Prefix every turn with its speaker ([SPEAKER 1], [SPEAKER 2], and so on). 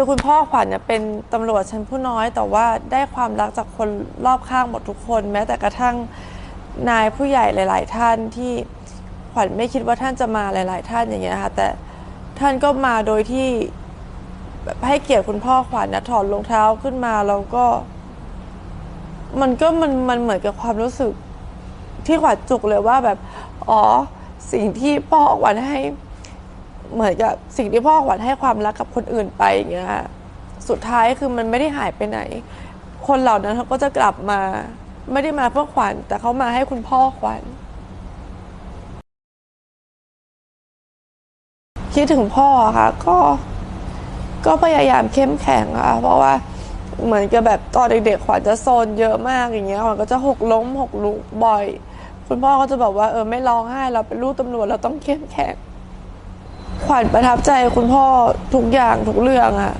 [SPEAKER 1] คือคุณพ่อขวัญเนี่ยเป็นตำรวจชั้นผู้น้อย แต่ว่าได้ความรักจากคนรอบข้างหมดทุกคน แม้แต่กระทั่งนายผู้ใหญ่หลาย ๆ ท่านที่ขวัญไม่คิดว่าท่านจะมาหลาย ๆ ท่านอย่างเงี้ยค่ะแต่ท่านก็มาโดยที่ให้เกียรติคุณพ่อขวัญนะถอดรองเท้าขึ้นมาแล้วก็ มันก็มันมันเหมือนกับความรู้สึก ที่ขวัญจุกเลยว่าแบบ อ๋อสิ่งที่พ่อขวัญให้ เหมือนกับสิ่งที่พ่อขวัญให้ความรักกับคนอื่นไปอย่างเงี้ยสุดท้ายคือมันไม่ได้หายไปไหน คนเหล่านั้นเขาก็จะกลับมา ไม่ได้มาเพื่อขวัญ แต่เขามาให้คุณพ่อขวัญคิดถึงพ่อค่ะ ก็ ก็พยายามเข้มแข็งค่ะเพราะว่าเหมือนกับแบบตอนเด็กๆขวัญจะโซนเยอะมากอย่างเงี้ยขวัญก็จะหกล้มหกลุกบ่อย คุณพ่อก็จะบอกว่าเออไม่ร้องไห้เราเป็นลูกตำรวจเราต้องเข้มแข็ง ขวัญประทับใจคุณพ่อทุกอย่างทุกเรื่องอะ